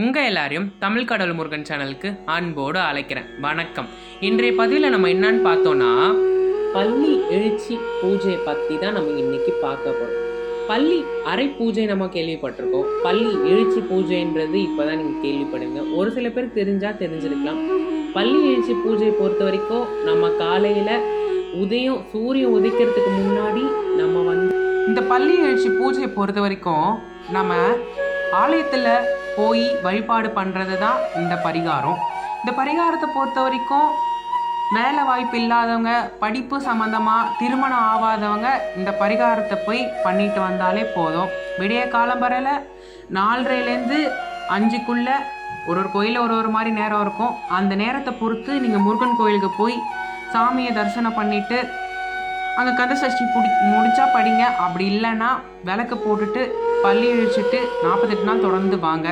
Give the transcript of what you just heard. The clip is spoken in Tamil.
உங்கள் எல்லாரையும் தமிழ் கடல் முருகன் சேனலுக்கு அன்போடு அழைக்கிறேன். வணக்கம். இன்றைய பதிவில் நம்ம என்னன்னு பார்த்தோன்னா பள்ளி எழுச்சி பூஜையை பற்றி தான் நம்ம இன்னைக்கு பார்க்க போகிறோம் பள்ளி அரை பூஜை நம்ம கேள்விப்பட்டிருக்கோம். பள்ளி எழுச்சி பூஜைன்றது இப்போ தான் நீங்கள் கேள்விப்படுங்க ஒரு சில பேருக்கு தெரிஞ்சால் தெரிஞ்சிருக்கலாம். பள்ளி எழுச்சி பூஜையை பொறுத்த வரைக்கும் நம்ம காலையில் உதயம் சூரியன் உதிக்கிறதுக்கு முன்னாடி நம்ம வந்து இந்த பள்ளி எழுச்சி பூஜையை பொறுத்த வரைக்கும் நம்ம ஆலயத்தில் போய் வழிபாடு பண்ணுறது தான் இந்த பரிகாரம். இந்த பரிகாரத்தை பொறுத்த வரைக்கும் வேலை வாய்ப்பு இல்லாதவங்க படிப்பு சம்மந்தமாக திருமணம் ஆகாதவங்க இந்த பரிகாரத்தை போய் பண்ணிட்டு வந்தாலே போதும். விடிய காலம்பரையில் நாலரைலேருந்து அஞ்சுக்குள்ளே ஒரு ஒரு கோயிலில் ஒரு ஒரு மாதிரி நேரம் இருக்கும். அந்த நேரத்தை பொறுத்து நீங்கள் முருகன் கோயிலுக்கு போய் சாமியை தரிசனம் பண்ணிவிட்டு அங்கே கந்த சஷ்டி பிடி முடிச்சா படிங்க. அப்படி இல்லைன்னா விளக்கு போட்டுட்டு பள்ளி அழிச்சிட்டு நாற்பத்தெட்டு நாள் தொடர்ந்து வாங்க.